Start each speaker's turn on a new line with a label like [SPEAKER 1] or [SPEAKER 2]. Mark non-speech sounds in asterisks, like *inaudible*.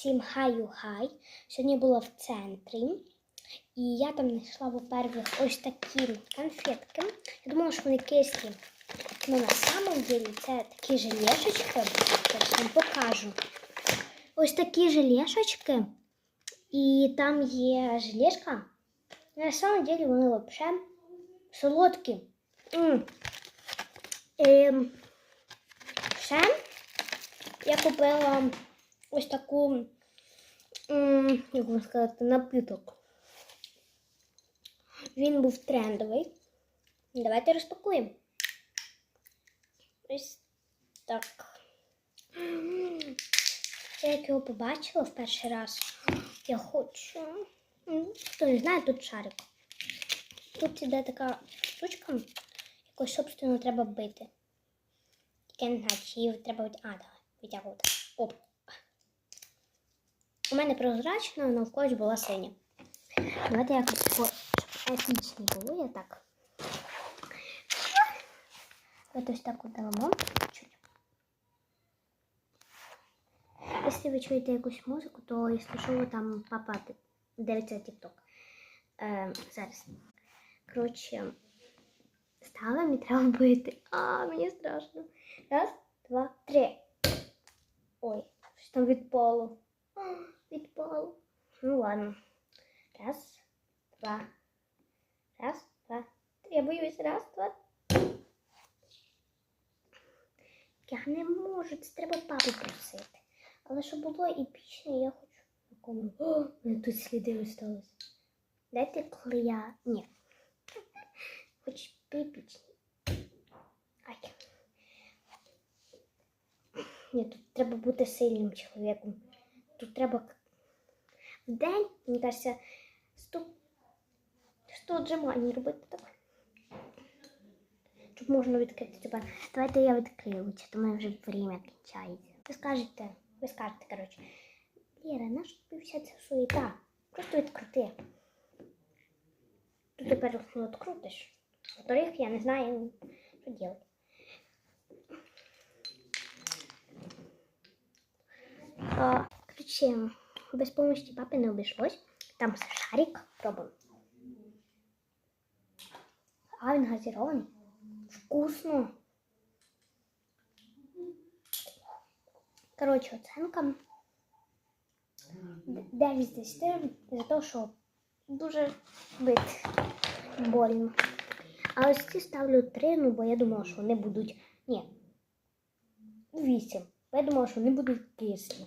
[SPEAKER 1] Всім хаю-хай. Сьогодні була в центрі. І я там знайшла, во-первых, ось такі конфетки. Я думала, що вони кислі. Но на самом деле це такі желешечки. Зараз вам покажу. Ось такі желешечки. І там є желешка. На самом деле вони взагалі солодкі. М. Ем, ще я купила ось таку, як можна сказати, напиток. Він був трендовий. Давайте розпакуємо. Ось так. Я як його побачила в перший раз. Я хочу. Хто не знає, тут шарик. Тут іде така штучка, якою, собственно, треба бити. Я не знаю, чи її треба вит- А, давай, витягувати. Оп. У мене прозрачна, але в була синя. Давайте якось етнічні було, я так. Давайте ось так от дамо. Якщо ви чуєте якусь музику, то якщо що, там папа ди- дивиться TikTok. Е, зараз. Коротше, ставимо і треба бити. А, мені страшно. Раз, два, три. Ой, що там відпало. А, Відпало. Ну ладно. Раз, два. Раз, два. Я боюсь. Раз, два. Я не можу, це треба папу просити. Але щоб було епічно, я хочу на кому. О, мене тут сліди осталось. Дайте коли я. Ні. *laughs* Хоч епічні. Ай. Ні, тут треба бути сильним чоловіком. Тут треба день, мені кажеться, 100, 100 отжимань робити так. Щоб можна відкрити. Типа, давайте я відкрию, лучше, то мене вже время кінчається. Ви скажете, ви скажете, коротше, Ліра, наша тобі вся ця суєта? Просто відкрути. Ти тепер не відкрутиш. Во-вторых, я не знаю, що робити. А, Короче, без помощи папы не обійшлось. Там шарик пробуем. А він газірований. Вкусно. Коротше, оценка 9 з 10 за те, що дуже бить больно. А ось ці ставлю 3, ну бо я думала, що вони будуть. Ні. 8. Бо я думала, що вони будуть кислі.